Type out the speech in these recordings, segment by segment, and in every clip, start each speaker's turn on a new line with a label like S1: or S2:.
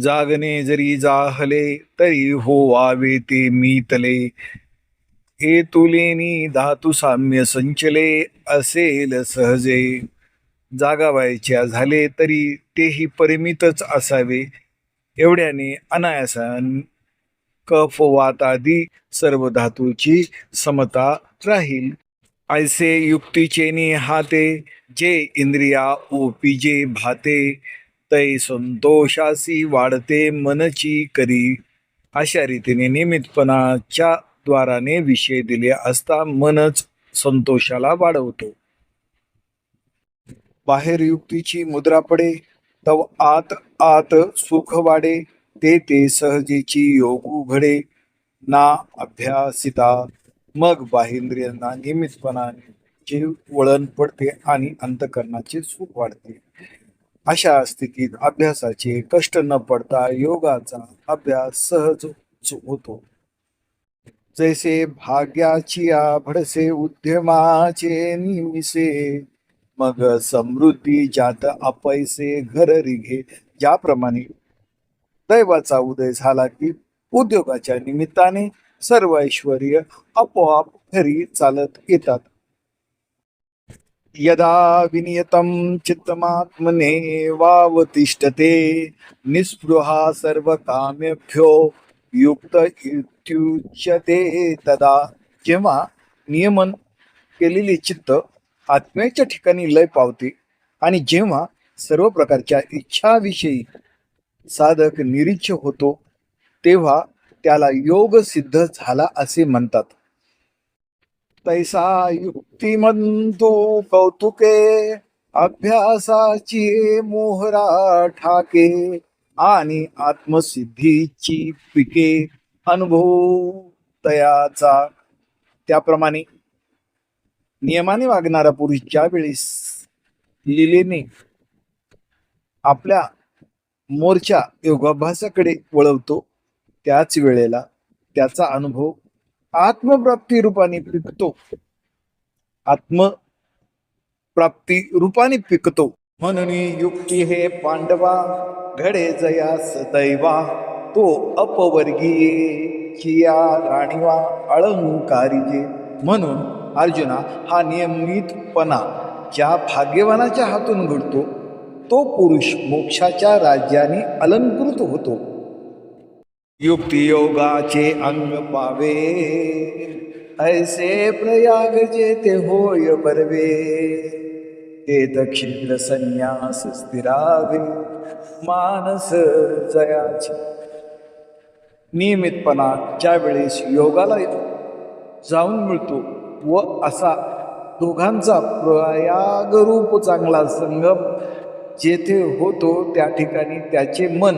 S1: जागणे जरी जाहले तरी होवावे ते मीतले. हे तुलेनी धातू साम्य संचले असेल सहजे. जागावायच्या झाले तरी तेही परिमितच असावे. एवढ्याने अनायासान कफ वात आदी सर्व धातूची समता राहील. ऐसे युक्तीचे निहाते जे इंद्रिया ओपिजे भाते. तै संतोषासी वाढते मनची करी. अशा रीतीने निमित्तपणाच्या द्वाराने विषय दिले असता मनच संतोषाला वाढवतो. बाहेर युक्तीची मुद्रा पडे तव आत आत सुख वाढे ते ते सहजेची योग उघडे. ना अभ्यासिता मग बाहेंद्रियांना नियमितपणाने वळण पडते आणि अंतकरणाचे सुख वाढते. अशा स्थितीत अभ्यासाचे कष्ट न पडता योगाचा अभ्यास सहज होतो. जैसे भाग्याची भडसे उद्यमाचे निमिसे मग समृद्धी जात अपैसे घर रिघे. ज्याप्रमाणे दैवाचा उदय झाला की उद्योगाच्या निमित्ताने सर्व ऐश्वर आपोआप घरी चालत येतात. यदा विनियतम चित्तमात्मने वावतिष्ठते निस्पृहा सर्वकाम्यभ्यो युक्त इत्युच्यते तदा. जेव्हा नियमन केलेले चित्त आत्म्याच्या ठिकाणी लय पावते आणि जेव्हा सर्व प्रकारच्या इच्छाविषयी साधक निरीच्छ होतो तेव्हा त्याला योग सिद्ध झाला असे म्हणतात. तैसा युक्तिमंतो कौतुके अभ्यासाची मोहरा ठाके आणि आत्मसिद्धीची पिके अनुभव तयाचा त्याप्रमाणे नियमाने वागणारा पुरुष ज्यावेळेस लिलेने आपल्या मोर्चा योगाभ्यासाकडे वळवतो त्याच वेळेला त्याचा अनुभव आत्मप्राप्ती रूपाने पिकतो. आत्मप्राप्ती रूपाने पिकतो. म्हणून युक्ती हे पांडवा घडे जया सदैवा तो अपवर्गीय चिया राणीवा अलंकारिजे म्हणून अर्जुना हा नियमितपणा ज्या भाग्यवानाच्या हातून घडतो तो पुरुष मोक्षाच्या राज्याने अलंकृत होतो. युक्तियोगाचे अंग पावे. ऐसे प्रयाग जेते होय बरवे. ते दक्षिण संन्यास स्थिरावे. मानस जयाचे. नियमितपणा ज्या वेळेस योगाला जाऊन मिळतो व असा दोघांचा प्रयागरूप चांगला संगम जेथे होतो त्या ठिकाणी त्याचे मन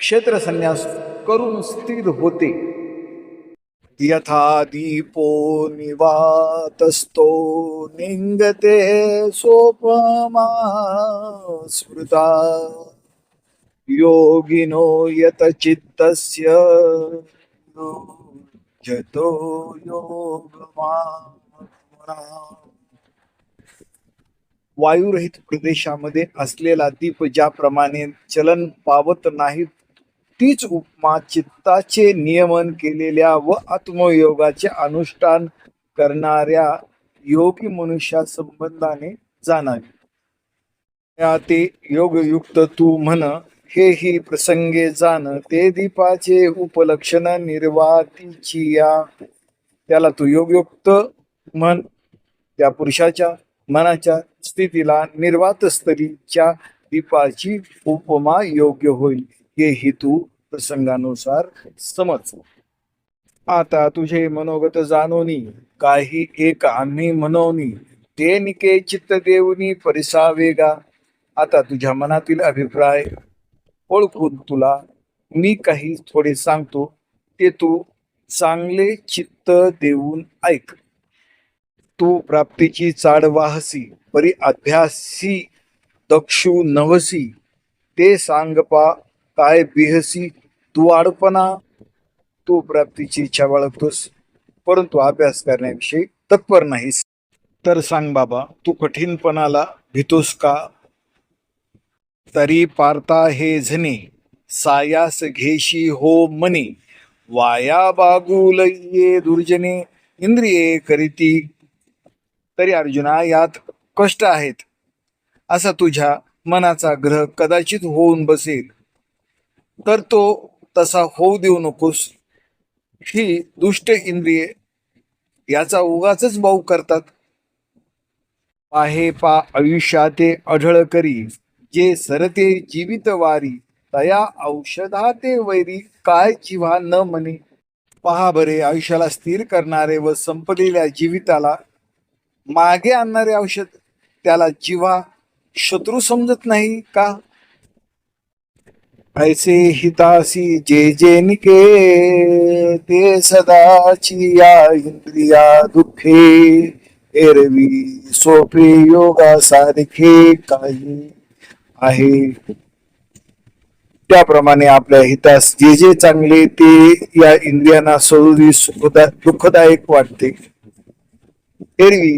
S1: क्षेत्र संन्यास करून स्थिर होते. यथा दीपो निवातस्तो निंगते सोपमा स्मृता. योगिनो यतचित्तस्य जतो योगमा वायुरहित प्रदेशामध्ये असलेला दीप ज्याप्रमाणे चलन पावत नाहीत तीच उपमा चित्ताचे नियमन केलेल्या व आत्मयोगाचे अनुष्ठान करणाऱ्या योगी मनुष्या संबंधाने जाणावी. या ते योगयुक्त तू म्हण हे ही प्रसंगे जाण ते दीपाचे उपलक्षण निर्वातीची या. त्याला तू योगयुक्त म्हण त्या पुरुषाच्या मनाच्या स्थितीला निर्वात स्तरीच्या दीपाची उपमा योग्य होईल. हे ही तू प्रसंगानुसार समज. आता तुझे मनोगत जाणोनी काही एक आम्ही म्हणोनी ते निके चित्त देऊनी परिसावेगा आता तुझ्या मनातील अभिप्राय ओळखून तुला मी काही थोडे सांगतो ते तू चांगले चित्त देऊन ऐक. तू प्राप्तीची चाड वाहसी परी अभ्यासी दक्षु नवसी ते सांगपा काय बिहसी तू आडपणा तू प्राप्तीची इच्छा बाळगतोस. परंतु अभ्यास करण्याविषयी तत्पर नाहीस. तर सांग बाबा तू कठीणपणाला भीतोस का? तरी पारता हे झने सायास घेशी हो मने. वाया बागुल ये दुर्जने इंद्रिये करीती. तरी अर्जुना यात कष्ट आहेत. असा तुझ्या मनाचा ग्रह कदाचित होऊन बसेल. तर तो तसा होऊ देऊ नकोस. ही दुष्ट इंद्रिये याचा उगाच भाऊ करतात. पाहे पा आयुष्याते अढळ करी. जे सरते जीवित वारी. तया औषधाते वैरी. काय जिव्हा न म्हणे. पहा बरे आयुष्याला स्थिर करणारे व संपलेल्या जीविताला मागे आणणारे औषध. त्याला जिव्हा शत्रू समजत नाही का? ऐसे हितासी जे जे निके ते सदाची या इंद्रिया दुःखे। एरवी सोपे योगा सारखे काही आहे। त्याप्रमाणे आपल्या हितास जे जे चांगले ते या इंद्रियांना सदोदी सुखदा दुःखदायक वाटते. एरवी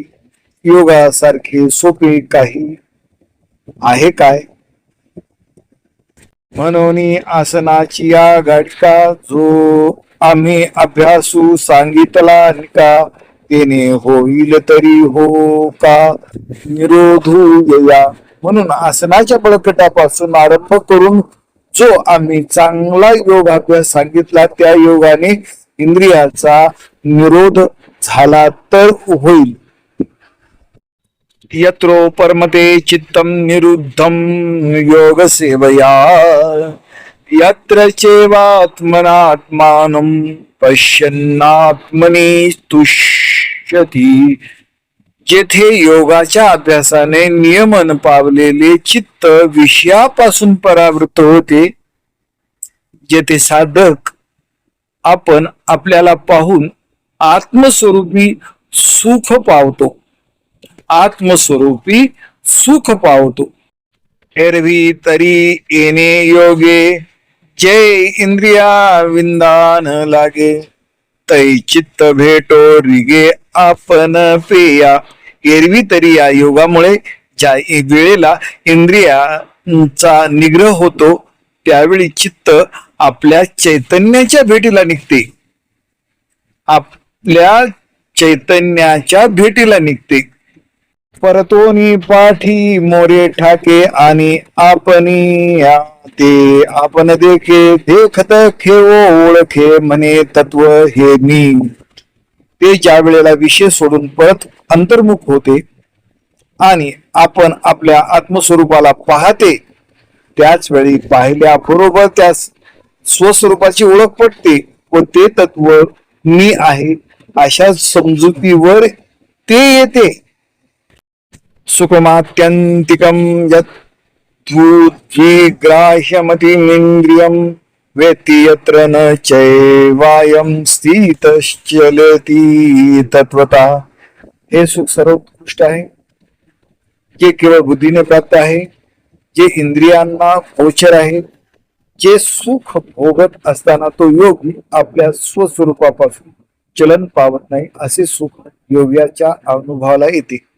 S1: योगासारखे सोपे काही आहे काय? म्हणून आसनाची या घटका जो आम्ही अभ्यासू सांगितला का तेने होईल तरी हो का निरोधू या म्हणून आसनाच्या बळकटापासून आरंभ करून जो आम्ही चांगला योगाभ्यास सांगितला त्या योगाने इंद्रियाचा निरोध झाला तर होईल. यत्रो परमते चित्तम निरुद्धम योग सेवया यत्र चेवात्मनात्मानं पश्यन्नात्मने तुष्यती जेथे योगाच्या अभ्यासाने नियमन पावलेले चित्त विषयापासून परावृत्त होते जेथे साधक आपण आपल्याला पाहून आत्मस्वरूपी सुख पावतो. आत्मस्वरूपी सुख पावतो. एरवी तरी येणे योगे जय इंद्रिया विंदान लागे. तै चित्त भेटो रिगे आपण पेया. एरवी तरी या योगामुळे ज्या वेळेला इंद्रियाचा निग्रह होतो त्यावेळी चित्त आपल्या चैतन्याच्या भेटीला निघते. आपल्या चैतन्याच्या भेटीला निघते. परतोनी पाठी मोरे ठाके आणि आपणी ते आपण देखे देखत खेवो ओळखे म्हणे तत्व हे मी. ते ज्या वेळेला विषय सोडून परत अंतर्मुख होते आणि आपण आपल्या आत्मस्वरूपाला पाहते त्याच वेळी पाहिल्या बरोबर त्या स्वस्वरूपाची ओळख पटते व ते तत्व मी आहे अशा समजुतीवर ते येते. सुखमात्यंतिकम यद्ग्राह्यमतिमिन्द्रियं वेत्ति यत्र न चैवायं स्थितश्चलति तत्वता हे सुख सर्वोत्कृष्ट आहे। जे केवळ बुद्धीने प्राप्त आहे जे इंद्रियांना गोचर आहे जे सुख भोगत असताना तो योगी आपल्या स्वस्वरूपापासून चलन पावत नाही असे सुख योग्याच्या अनुभवाला येते.